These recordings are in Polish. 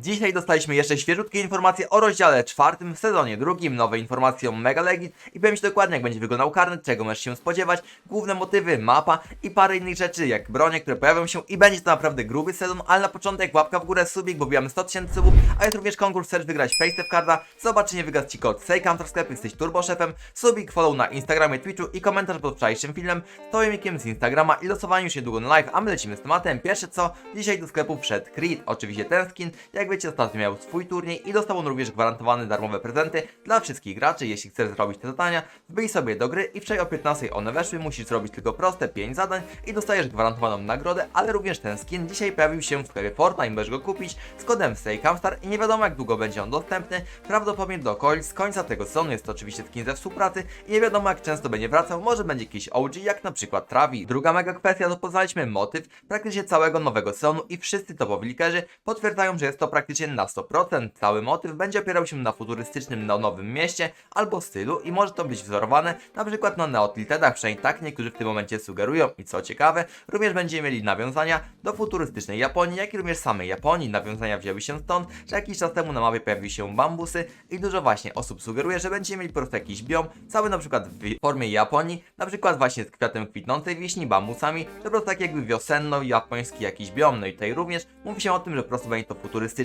Dzisiaj dostaliśmy jeszcze świeżutkie informacje o rozdziale czwartym w sezonie drugim, nowe informacje o Mega Legit i powiem Ci dokładnie jak będzie wyglądał karnet, czego możesz się spodziewać, główne motywy, mapa i parę innych rzeczy jak bronie, które pojawią się i będzie to naprawdę gruby sezon, ale na początek łapka w górę, subik, bo wbijamy 100 tysięcy subów, a jest również konkurs, chcesz wygrać Paystep Carda, zobacz czy nie wygrać Ci kod Sejkam sklepie, jesteś turboszefem, subik, follow na Instagramie, Twitchu i komentarz pod wczorajszym filmem z filmikiem z Instagrama i losowanie już niedługo na live, a my lecimy z tematem. Pierwsze co, dzisiaj do sklepu wszedł Creed, oczywiście ten skin, jak wiecie ostatnio miał swój turniej i dostał on również gwarantowane darmowe prezenty dla wszystkich graczy, jeśli chcesz zrobić te zadania, wbij sobie do gry i wczoraj o 15 one weszły, musisz zrobić tylko proste 5 zadań i dostajesz gwarantowaną nagrodę, ale również ten skin dzisiaj pojawił się w sklepie Fortnite, możesz go kupić z kodem SAYCAMSTAR i nie wiadomo jak długo będzie on dostępny, prawdopodobnie do końca, końca tego sezonu jest to oczywiście skin ze współpracy i nie wiadomo jak często będzie wracał, może będzie jakiś OG jak na przykład Travi. Druga mega kwestia to poznaliśmy motyw praktycznie całego nowego sezonu i wszyscy topowi likerzy potwierdzają, że jest to praktycznie na 100%. Cały motyw będzie opierał się na futurystycznym no nowym mieście albo stylu i może to być wzorowane na przykład na neotiltedach, przynajmniej tak niektórzy w tym momencie sugerują i co ciekawe, również będziemy mieli nawiązania do futurystycznej Japonii, jak i również samej Japonii. Nawiązania wzięły się stąd, że jakiś czas temu na mapie pojawiły się bambusy i dużo właśnie osób sugeruje, że będziemy mieli po prostu jakiś biom, cały na przykład w formie Japonii, na przykład właśnie z kwiatem kwitnącej wiśni, bambusami, po prostu tak jakby wiosenno-japoński jakiś biom. No i tutaj również mówi się o tym, że po prostu będzie to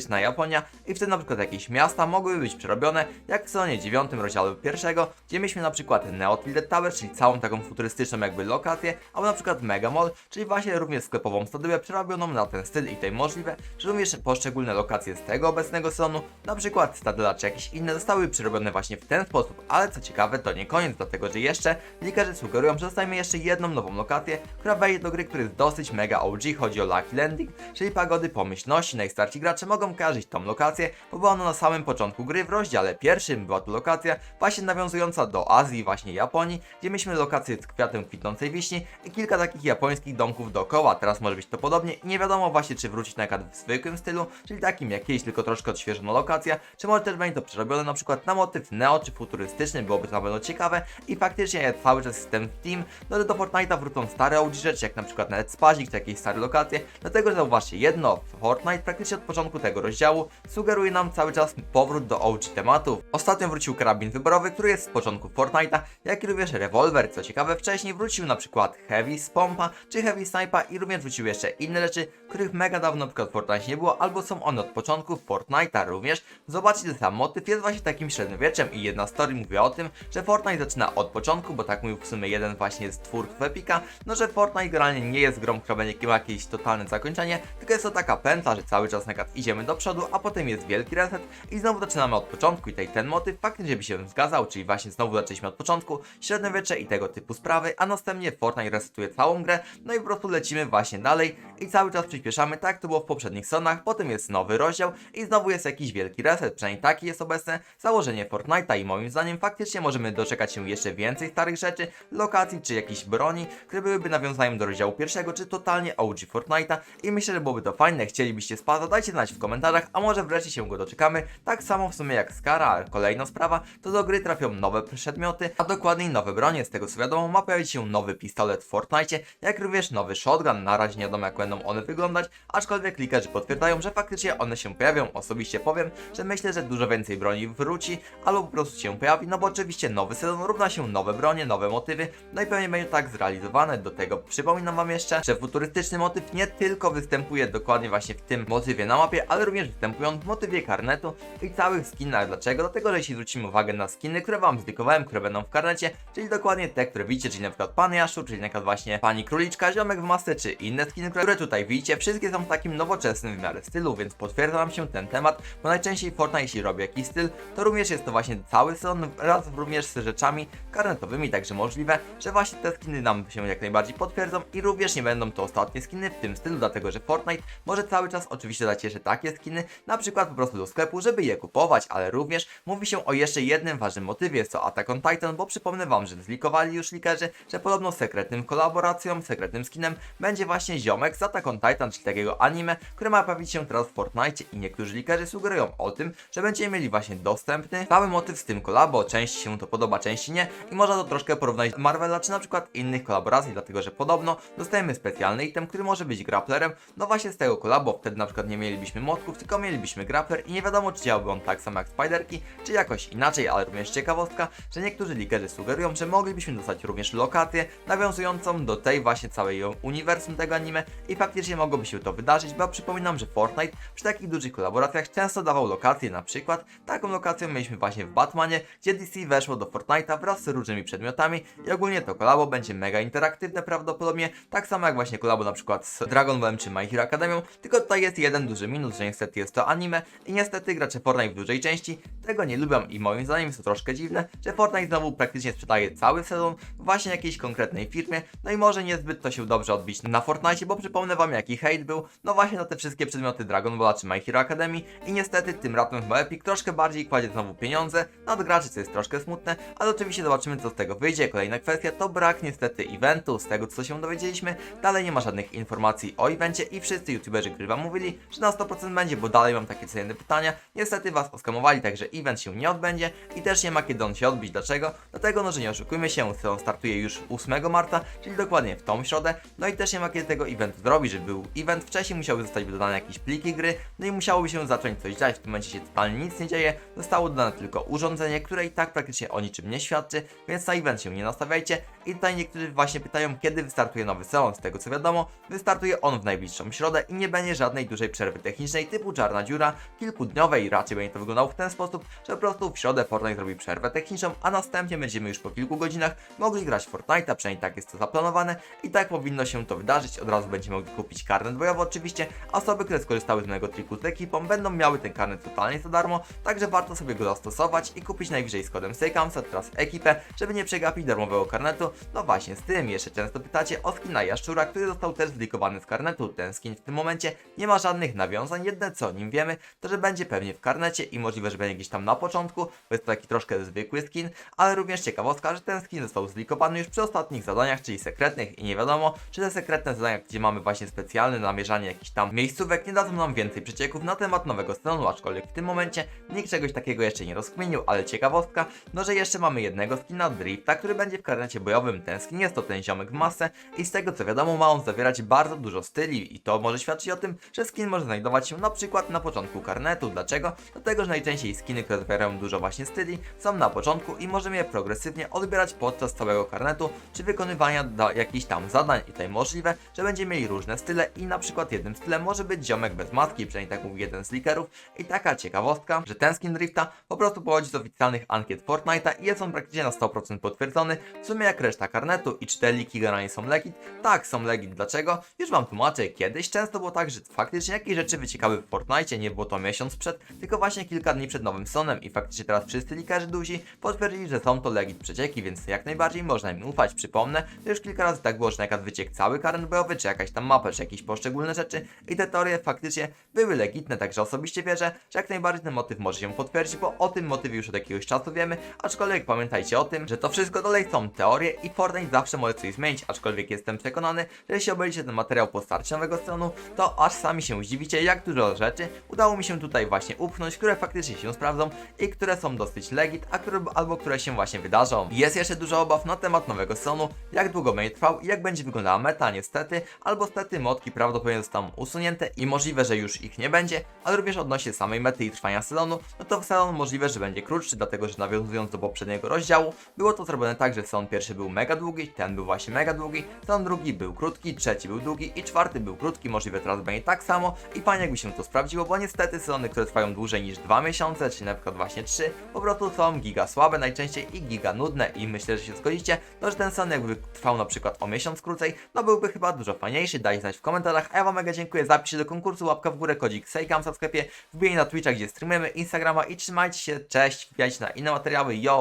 futurystyczna Japonia i wtedy na przykład jakieś miasta mogłyby być przerobione, jak w sezonie 9 rozdziału pierwszego, gdzie mieliśmy na przykład Neo Tilted Tower, czyli całą taką futurystyczną jakby lokację, albo na przykład Mega Mall, czyli właśnie również sklepową stodybę przerobioną na ten styl i tutaj możliwe, że również poszczególne lokacje z tego obecnego sezonu, na przykład Stadela czy jakieś inne, zostały przerobione właśnie w ten sposób, ale co ciekawe to nie koniec, dlatego że jeszcze likarze sugerują, że dostajemy jeszcze jedną nową lokację, która wejdzie do gry, który jest dosyć mega OG, chodzi o Lucky Landing, czyli pagody pomyślności, najstarsi gracze mogą kojarzyć tą lokację, bo była ona na samym początku gry, w rozdziale pierwszym. Była to lokacja właśnie nawiązująca do Azji, właśnie Japonii, gdzie mieliśmy lokację z kwiatem kwitnącej wiśni i kilka takich japońskich domków dookoła, teraz może być to podobnie. I nie wiadomo właśnie czy wrócić na przykład w zwykłym stylu, czyli takim jak kiedyś, tylko troszkę odświeżona lokacja, czy może też będzie to przerobione na przykład na motyw neo czy futurystyczny, byłoby to na pewno ciekawe. I faktycznie ja cały czas jestem w team, no do Fortnite'a wrócą stare OG rzeczy, jak na przykład nawet Spazik, czy jakieś stare lokacje, dlatego że zauważcie jedno, Fortnite praktycznie od początku tego rozdziału sugeruje nam cały czas powrót do OG tematów. Ostatnio wrócił karabin wyborowy, który jest z początku Fortnite'a, jak i również rewolwer, co ciekawe wcześniej wrócił na przykład Heavy z Pompa, czy Heavy Snipa i również wróciły jeszcze inne rzeczy, których mega dawno przykład w Fortnite nie było, albo są one od początku Fortnite'a również. Zobaczcie, że sam motyw jest właśnie takim średniowieczem i jedna story mówi o tym, że Fortnite zaczyna od początku, bo tak mówił w sumie jeden właśnie z twórców Epica, no że Fortnite generalnie nie jest grą, która będzie jakieś totalne zakończenie, tylko jest to taka pętla, że cały czas na idziemy do przodu, a potem jest wielki reset i znowu zaczynamy od początku. I tutaj ten motyw faktycznie by się zgadzał, czyli właśnie znowu zaczęliśmy od początku, średniowiecze i tego typu sprawy, a następnie Fortnite resetuje całą grę, no i po prostu lecimy właśnie dalej i cały czas przyspieszamy, tak jak to było w poprzednich sonach, potem jest nowy rozdział i znowu jest jakiś wielki reset, przynajmniej taki jest obecne założenie Fortnite'a i moim zdaniem faktycznie możemy doczekać się jeszcze więcej starych rzeczy, lokacji czy jakichś broni, które byłyby nawiązaniem do rozdziału pierwszego, czy totalnie OG Fortnite'a i myślę, że byłoby to fajne, chcielibyście spada, dajcie znać w komentarzach, a może wreszcie się go doczekamy, tak samo w sumie jak Skara, a kolejna sprawa, to do gry trafią nowe przedmioty, a dokładniej nowe bronie, z tego co wiadomo ma pojawić się nowy pistolet w Fortnite, jak również nowy shotgun, na razie nie wiadomo jak będą one wyglądać, aczkolwiek klikerzy potwierdzają, że faktycznie one się pojawią, osobiście powiem, że myślę, że dużo więcej broni wróci, albo po prostu się pojawi, no bo oczywiście nowy sezon równa się nowe bronie, nowe motywy, no i pewnie będzie tak zrealizowane, do tego przypominam wam jeszcze, że futurystyczny motyw nie tylko występuje dokładnie właśnie w tym motywie na mapie, ale również występują w motywie karnetu i całych skinach. Dlaczego? Dlatego, że jeśli zwrócimy uwagę na skiny, które wam zdykowałem, które będą w karnecie, czyli dokładnie te, które widzicie, czyli na przykład Pan Jaszczur, czyli na przykład właśnie Pani Króliczka, Ziomek w masce, czy inne skiny, które tutaj widzicie, wszystkie są w takim nowoczesnym w miarę stylu, więc potwierdza nam się ten temat, bo najczęściej Fortnite jeśli robi jakiś styl, to również jest to właśnie cały sezon wraz również z rzeczami karnetowymi, także możliwe, że właśnie te skiny nam się jak najbardziej potwierdzą i również nie będą to ostatnie skiny w tym stylu, dlatego że Fortnite może cały czas oczywiście dać jeszcze takie skiny, na przykład po prostu do sklepu, żeby je kupować, ale również mówi się o jeszcze jednym ważnym motywie, to Attack on Titan, bo przypomnę wam, że zlikowali już likerzy, że podobno sekretnym kolaboracją, sekretnym skinem będzie właśnie ziomek z Attack on Titan, czyli takiego anime, które ma pojawić się teraz w Fortnite i niektórzy likerzy sugerują o tym, że będziemy mieli właśnie dostępny cały motyw z tym kolabo, części się to podoba, części nie i można to troszkę porównać do Marvela czy na przykład innych kolaboracji, dlatego że podobno dostajemy specjalny item, który może być grapplerem, no właśnie z tego kolabo, wtedy na przykład nie mielibyśmy mod środków, tylko mielibyśmy grappler i nie wiadomo czy działałby on tak samo jak Spiderki, czy jakoś inaczej, ale również ciekawostka, że niektórzy likerzy sugerują, że moglibyśmy dostać również lokację nawiązującą do tej właśnie całej uniwersum tego anime i faktycznie mogłoby się to wydarzyć, bo przypominam, że Fortnite przy takich dużych kolaboracjach często dawał lokacje, na przykład taką lokację mieliśmy właśnie w Batmanie, gdzie DC weszło do Fortnite'a wraz z różnymi przedmiotami i ogólnie to kolabo będzie mega interaktywne prawdopodobnie, tak samo jak właśnie kolabo na przykład z Dragon Ballem czy My Hero Academią, tylko tutaj jest jeden duży minus, że niestety jest to anime i niestety gracze Fortnite w dużej części tego nie lubią i moim zdaniem jest to troszkę dziwne, że Fortnite znowu praktycznie sprzedaje cały sezon właśnie jakiejś konkretnej firmie, no i może niezbyt to się dobrze odbić na Fortnite, bo przypomnę wam jaki hejt był, no właśnie na te wszystkie przedmioty Dragon Balla czy My Hero Academy i niestety tym razem chyba Epic troszkę bardziej kładzie znowu pieniądze nad graczy, co jest troszkę smutne, ale oczywiście zobaczymy co z tego wyjdzie. Kolejna kwestia to brak niestety eventu, z tego co się dowiedzieliśmy, dalej nie ma żadnych informacji o evencie i wszyscy youtuberzy, którzy wam mówili, że na 100% będzie, bo dalej mam takie cenne pytania, niestety was oskamowali, także event się nie odbędzie i też nie ma kiedy on się odbić. Dlaczego? Dlatego, no że nie oszukujmy się, sezon startuje już 8 marca, czyli dokładnie w tą środę, no i też nie ma kiedy tego eventu zrobić, żeby był event, wcześniej musiały zostać dodane jakieś pliki gry, no i musiałoby się zacząć coś dziać, w tym momencie się totalnie nic nie dzieje, zostało dodane tylko urządzenie, które i tak praktycznie o niczym nie świadczy, więc na event się nie nastawiajcie. I tutaj niektórzy właśnie pytają, kiedy wystartuje nowy sezon, z tego co wiadomo, wystartuje on w najbliższą środę i nie będzie żadnej dużej przerwy technicznej typu czarna dziura, kilkudniowej, raczej będzie to wyglądało w ten sposób, że po prostu w środę Fortnite zrobi przerwę techniczną, a następnie będziemy już po kilku godzinach mogli grać w Fortnite'a, przynajmniej tak jest to zaplanowane i tak powinno się to wydarzyć, od razu będziemy mogli kupić karnet bojowy oczywiście, osoby, które skorzystały z mojego triku z ekipą będą miały ten karnet totalnie za darmo, także warto sobie go zastosować i kupić najwyżej z kodem SEJKAMSA teraz ekipę, żeby nie przegapić darmowego karnetu, no właśnie z tym jeszcze często pytacie o skina Jaszczura, który został też zlikowany z karnetu, ten skin w tym momencie nie ma żadnych nawiązań, jedne co o nim wiemy, to że będzie pewnie w karnecie i możliwe, że będzie gdzieś tam na początku, bo jest to taki troszkę zwykły skin, ale również ciekawostka, że ten skin został zlikowany już przy ostatnich zadaniach, czyli sekretnych i nie wiadomo, czy te sekretne zadania, gdzie mamy właśnie specjalne namierzanie jakichś tam miejscówek, nie dadzą nam więcej przecieków na temat nowego sezonu, aczkolwiek w tym momencie nikt czegoś takiego jeszcze nie rozkminił, ale ciekawostka, no że jeszcze mamy jednego skina Drifta, który będzie w karnecie bojowym, ten skin jest to ten ziomek w masę i z tego co wiadomo ma on zawierać bardzo dużo styli i to może świadczyć o tym, że skin może znajdować się na przykład na początku karnetu. Dlaczego? Dlatego, że najczęściej skiny, które zawierają dużo właśnie styli są na początku i możemy je progresywnie odbierać podczas całego karnetu czy wykonywania jakichś tam zadań i tutaj możliwe, że będziemy mieli różne style i na przykład jednym stylem może być ziomek bez maski, przynajmniej tak mówi jeden z leakerów i taka ciekawostka, że ten skin Drifta po prostu pochodzi z oficjalnych ankiet Fortnite'a i jest on praktycznie na 100% potwierdzony, w sumie jak reszta karnetu i czy te leaki generalnie są legit? Tak, są legit. Dlaczego? Już wam tłumaczę. Kiedyś często było tak, że faktycznie jakieś rzeczy wyciekały Fortnite, nie było to miesiąc przed, tylko właśnie kilka dni przed nowym sezonem i faktycznie teraz wszyscy likerzy duzi potwierdzili, że są to legit przecieki, więc jak najbardziej można im ufać. Przypomnę, że już kilka razy tak było, że na wyciek cały karnet bojowy, czy jakaś tam mapa, czy jakieś poszczególne rzeczy i te teorie faktycznie były legitne, także osobiście wierzę, że jak najbardziej ten motyw może się potwierdzić, bo o tym motywie już od jakiegoś czasu wiemy, aczkolwiek pamiętajcie o tym, że to wszystko dalej są teorie i Fortnite zawsze może coś zmienić, aczkolwiek jestem przekonany, że jeśli obejrzycie ten materiał po starcie nowego sezonu, to aż sami się zdziwicie, jak dużo rzeczy udało mi się tutaj właśnie upchnąć, które faktycznie się sprawdzą i które są dosyć legit, a które, albo które się właśnie wydarzą. Jest jeszcze dużo obaw na temat nowego sezonu, jak długo będzie trwał i jak będzie wyglądała meta, niestety, albo stety modki prawdopodobnie zostaną usunięte i możliwe, że już ich nie będzie, ale również odnośnie samej mety i trwania sezonu, no to sezon możliwe, że będzie krótszy, dlatego że nawiązując do poprzedniego rozdziału, było to zrobione tak, że sezon pierwszy był mega długi, ten był właśnie mega długi, sezon drugi był krótki, trzeci był długi i czwarty był krótki, możliwe teraz będzie tak samo i fajnie jakby się to sprawdziło, bo niestety sezony, które trwają dłużej niż 2 miesiące, czy na przykład właśnie 3, po prostu są giga słabe najczęściej i giga nudne. I myślę, że się zgodzicie, no że ten sezon jakby trwał na przykład o miesiąc krócej, no byłby chyba dużo fajniejszy, dajcie znać w komentarzach, a ja wam mega dziękuję, zapiszcie do konkursu, łapka w górę, kodzik Sejkam w sklepie, wbijaj na Twitcha, gdzie streamujemy, Instagrama i trzymajcie się, cześć, wbijajcie na inne materiały, yo!